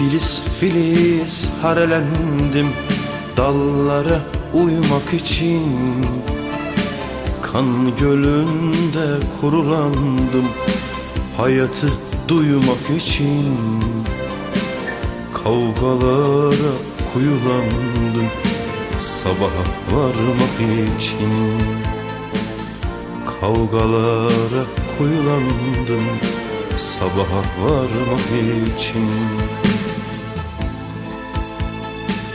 Filiz filiz harelendim Dallara uyumak için. Kan gölünde kurulandım Hayatı duymak için. Kavgalara kuyulandım Sabaha varmak için. Kavgalara kuyulandım Sabaha varmak için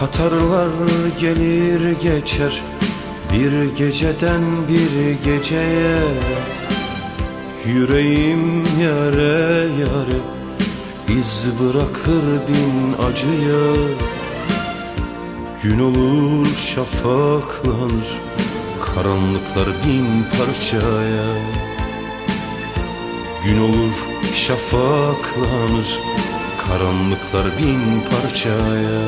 Katarlar gelir geçer Bir geceden bir geceye. Yüreğim yare yare iz bırakır bin acıya. Gün olur şafaklanır Karanlıklar bin parçaya. Gün olur şafaklanır Karanlıklar bin parçaya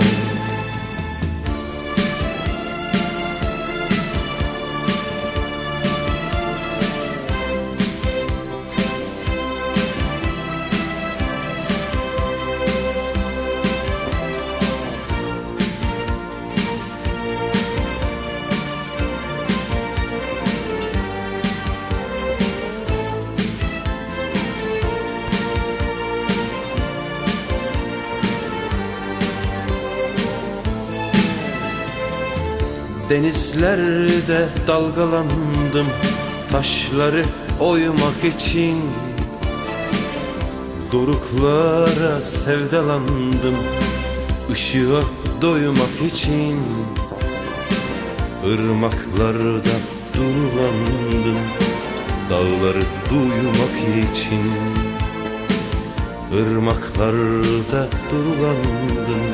Denizlerde dalgalandım Taşları oymak için. Doruklara sevdalandım Işığa doymak için. Irmaklarda durulandım Dağları duymak için. Irmaklarda durulandım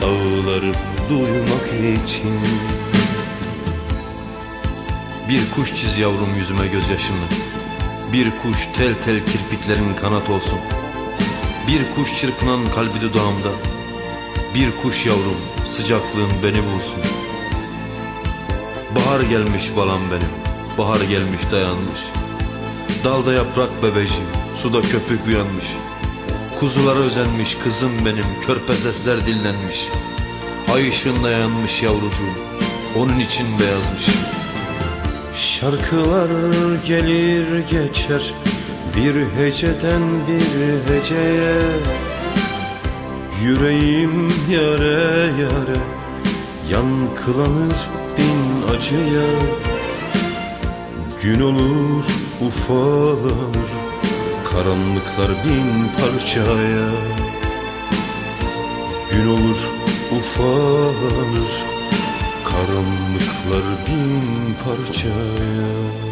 Dağları duymak için bir kuş çiz yavrum yüzüme gözyaşını. Bir kuş tel tel kirpiklerin kanat olsun. Bir kuş çırpınan kalbi dudağımda. Bir kuş yavrum sıcaklığın beni bulsun. Bahar gelmiş balam benim Bahar gelmiş dayanmış. Dalda yaprak bebeci Suda köpük uyanmış. Kuzulara özenmiş kızım benim Körpe sesler dinlenmiş Ay ışığında yanmış yavrucuğum Onun için beyazmış Şarkılar gelir geçer bir heceden bir heceye. Yüreğim yare yare yankılanır bin acıya. Gün olur ufalanır karanlıklar bin parçaya. Gün olur ufalanır Karanlıklar bin parçaya